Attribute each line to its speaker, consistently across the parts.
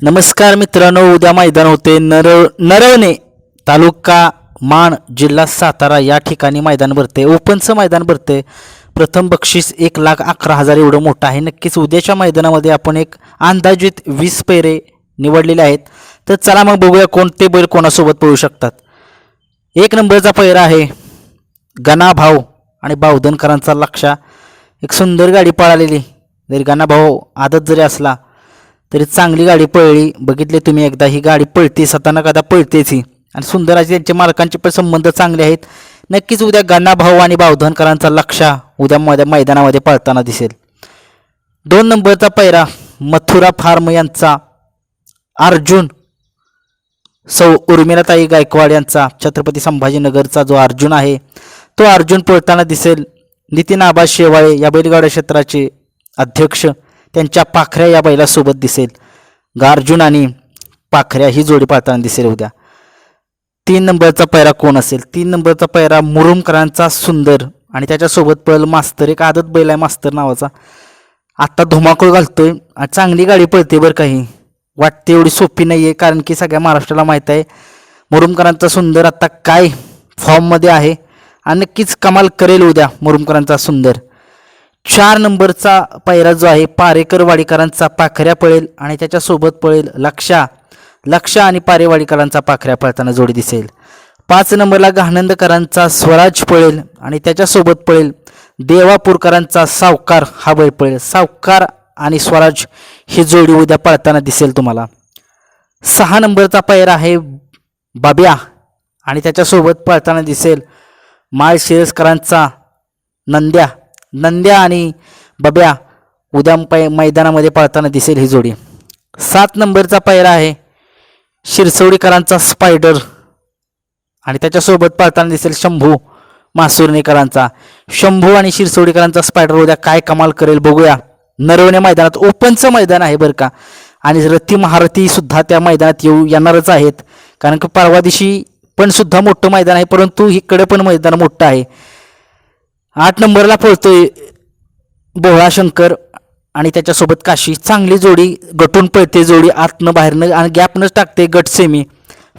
Speaker 1: नमस्कार मित्रांनो उद्या मैदान होते नर नरवणे तालुका माण जिल्हा सातारा. या ठिकाणी मैदान भरते ओपनचं मैदान भरते. प्रथम बक्षीस एक लाख अकरा हजार एवढं मोठं आहे. नक्कीच उद्याच्या मैदानामध्ये आपण एक अंदाजित वीस पेरे निवडलेले आहेत. तर चला मग बघूया कोणते बैल कोणासोबत पळू शकतात. एक नंबरचा पैरा आहे गणा भाऊ आणि बावधनकरांचा लक्षा एक सुंदर गाडी पळालेली. जरी गणा भाऊ आदत जरी असला तरी चांगली गाडी पळली. बघितले तुम्ही एकदा ही गाडी पळते सताना कदा पळतेच ही. आणि सुंदर असे त्यांच्या मालकांचे पण संबंध चांगले आहेत. नक्कीच उद्या गन्ना भाऊ आणि भावधनकरांचा लक्षा उद्या मध्ये मैदानामध्ये पळताना दिसेल. दोन नंबरचा पैरा मथुरा फार्म यांचा अर्जुन सौ उर्मिलाताई गायकवाड यांचा छत्रपती संभाजीनगरचा जो अर्जुन आहे तो अर्जुन पळताना दिसेल. नितीन आबा शेवाळे या बैलगाड्या क्षेत्राचे अध्यक्ष. त्यांच्या पाखऱ्या या बैलासोबत दिसेल. गार्जुन आणि पाखऱ्या ही जोडी पाळताना दिसेल उद्या. तीन नंबरचा पैरा कोण असेल? तीन नंबरचा पैरा मुरुमकरांचा सुंदर आणि त्याच्यासोबत पळल मास्तर एक आदत बैल आहे मास्तर नावाचा. आत्ता धुमाकूळ घालतोय आणि चांगली गाडी पळते बरं काही वाटते एवढी सोपी नाही आहे कारण की सगळ्या महाराष्ट्राला माहीत आहे. मुरुमकरांचा सुंदर आत्ता काय फॉर्ममध्ये आहे? आणि नक्कीच कमाल करेल उद्या मुरुमकरांचा सुंदर. चार नंबरचा पायरा जो आहे पारेकर वाडीकरांचा पाखऱ्या पळेल आणि त्याच्यासोबत पळेल लक्षा. लक्षा आणि पारेवाडीकरांचा पाखऱ्या पळताना जोडी दिसेल. पाच नंबरला गहानंदकरांचा स्वराज पळेल आणि त्याच्यासोबत पळेल देवापूरकरांचा सावकार हा बैल पळेल. सावकार आणि स्वराज ही जोडी उद्या पळताना दिसेल तुम्हाला. सहा नंबरचा पायरा आहे बाब्या आणि त्याच्यासोबत पळताना दिसेल माळ शिरसकरांचा नंद्या. नंद्या आणि बब्या उद्या पै मैदानामध्ये पळताना दिसेल ही जोडी. सात नंबरचा पायरा आहे. शिरसवडीकरांचा स्पायडर आणि त्याच्यासोबत पळताना दिसेल शंभू मासुर्णेकरांचा. शंभू आणि शिरसोडीकरांचा स्पायडर उद्या काय कमाल करेल बघूया. नरवणे मैदानात ओपनचं मैदान आहे बरं का. आणि रथी महारथी सुद्धा त्या मैदानात येऊ येणारच आहेत. कारण की परवा दिवशी पण सुद्धा मोठं मैदान आहे परंतु इकडे पण मैदान मोठं आहे. आठ नंबरला पळतोय बोहळा शंकर आणि त्याच्यासोबत काशी. चांगली जोडी गटून पळते जोडी आतनं बाहेरनं आणि गॅपनंच टाकते गट सेमी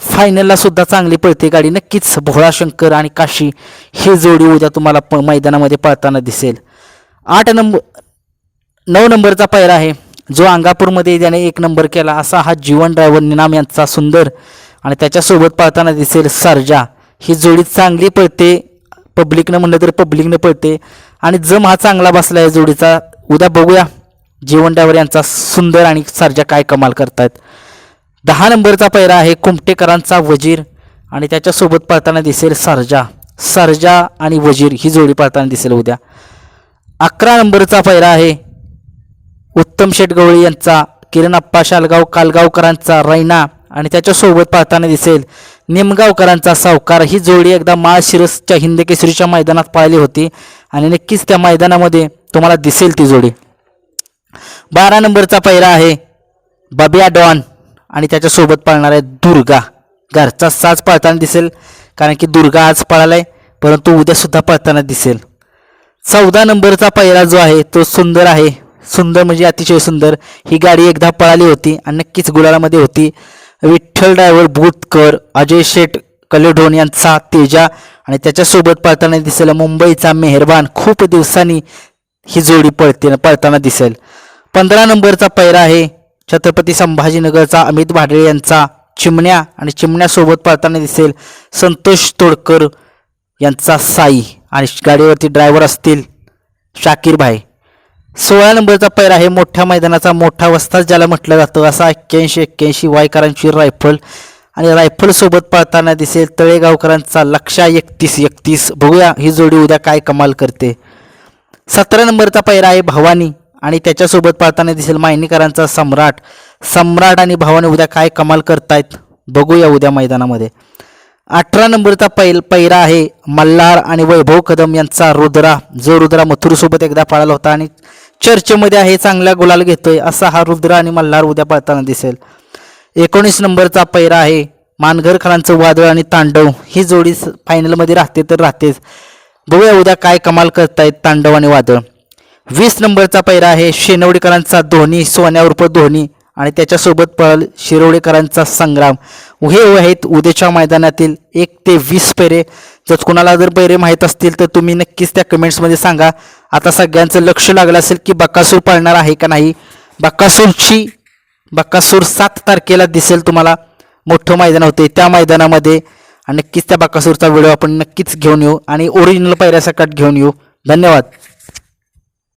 Speaker 1: फायनलला सुद्धा चांगली पळते गाडी. नक्कीच भोळा शंकर आणि काशी ही जोडी उद्या तुम्हाला प मैदानामध्ये पळताना दिसेल. आठ नंबर नऊ नंबरचा पैरा आहे. जो अंगापूरमध्ये त्याने एक नंबर केला असा हा जीवन ड्रायव्हर निनाम यांचा सुंदर आणि त्याच्यासोबत पळताना दिसेल सर्जा. ही जोडी चांगली पळते. पब्लिकनं म्हणलं तर पब्लिकनं पळते. आणि जम हा चांगला बसला आहे जोडीचा. उद्या बघूया जीवन ड्रायव्हर यांचा सुंदर आणि सर्जा काय कमाल करतायत. दहा नंबरचा पैरा आहे कुमटेकरांचा वजीर आणि त्याच्यासोबत पळताना दिसेल सर्जा. सर्जा आणि वजीर ही जोडी पळताना दिसेल उद्या. अकरा नंबरचा पैरा आहे उत्तम शेठ गवळी यांचा किरण अप्पा शालगाव कालगावकरांचा रैना आणि त्याच्यासोबत पाहताना दिसेल निमगावकरांचा सावकार. ही जोडी एकदा माळशिरसच्या हिंद केसरीच्या मैदानात पाळली होती आणि नक्कीच त्या मैदानामध्ये तुम्हाला दिसेल ती जोडी. बारा नंबरचा पहिला आहे बबिया डॉन आणि त्याच्यासोबत पाळणार आहे दुर्गा. घरचा साज पाळताना दिसेल कारण की दुर्गा आज पळालाय परंतु उद्यासुद्धा पळताना दिसेल. चौदा नंबरचा पहिला जो आहे तो सुंदर आहे. सुंदर म्हणजे अतिशय सुंदर. ही गाडी एकदा पळाली होती आणि नक्कीच गुलालामध्ये होती. विठ्ठल ड्रायव्हर भूतकर अजय शेठ कलेढोन यांचा तेजा आणि त्याच्यासोबत पळताना दिसेल मुंबईचा मेहरबान. खूप दिवसांनी ही जोडी पळते पळताना दिसेल. पंधरा नंबरचा पैरा आहे. छत्रपती संभाजीनगरचा अमित भाडळे यांचा चिमण्या आणि चिमण्यासोबत पळताना दिसेल संतोष तोडकर यांचा साई. आणि गाडीवरती ड्रायव्हर असतील शाकीर भाई. सोळा नंबरचा पैर आहे मोठ्या मैदानाचा मोठा वस्ताच ज्याला म्हटलं जातं. असा एक्क्याऐंशी एक्क्याऐंशी वायकरांची रायफल आणि रायफलसोबत पळताना दिसेल तळेगावकरांचा लक्षा एकतीस एकतीस. बघूया ही जोडी उद्या काय कमाल करते. सतरा नंबरचा पैरा आहे भवानी आणि त्याच्यासोबत पळताना दिसेल मायनीकरांचा सम्राट. सम्राट आणि भवानी उद्या काय कमाल करतायत बघूया उद्या मैदानामध्ये. अठरा नंबरचा पैल पैरा आहे मल्हार आणि वैभव कदम यांचा रुद्रा. जो रुद्रा मथुरसोबत एकदा पळाला होता आणि चर्चेमध्ये आहे चांगला गुलाल घेतोय असा हा रुद्र आणि मल्हार उद्या पळताना दिसेल. एकोणीस नंबरचा पैरा आहे. मानघरकरांचं वादळ आणि तांडव ही जोडी फायनलमध्ये राहते तर राहतेच. बघूया उद्या काय कमाल करतायत तांडव आणि वादळ. वीस नंबरचा पैरा आहे. शेनवडेकरांचा धोनी सोन्यावर धोनी आणि त्याच्यासोबत पळल शिरोडेकरांचा संग्राम. हे आहेत उद्याच्या मैदानातील एक ते वीस पेरे. जर कुणाला जर पैरे माहीत असतील तर तुम्ही नक्कीच त्या कमेंट्समध्ये सांगा. आता सगळ्यांचं लक्ष लागलं असेल की बक्कासूर पळणार आहे का नाही. बक्कासूरची बक्कासूर सात तारखेला दिसेल तुम्हाला मोठं मैदान होते. त्या मैदानामध्ये नक्कीच त्या बक्कासूरचा व्हिडिओ आपण नक्कीच घेऊन येऊ आणि ओरिजिनल पायऱ्यासकट घेऊन येऊ. धन्यवाद.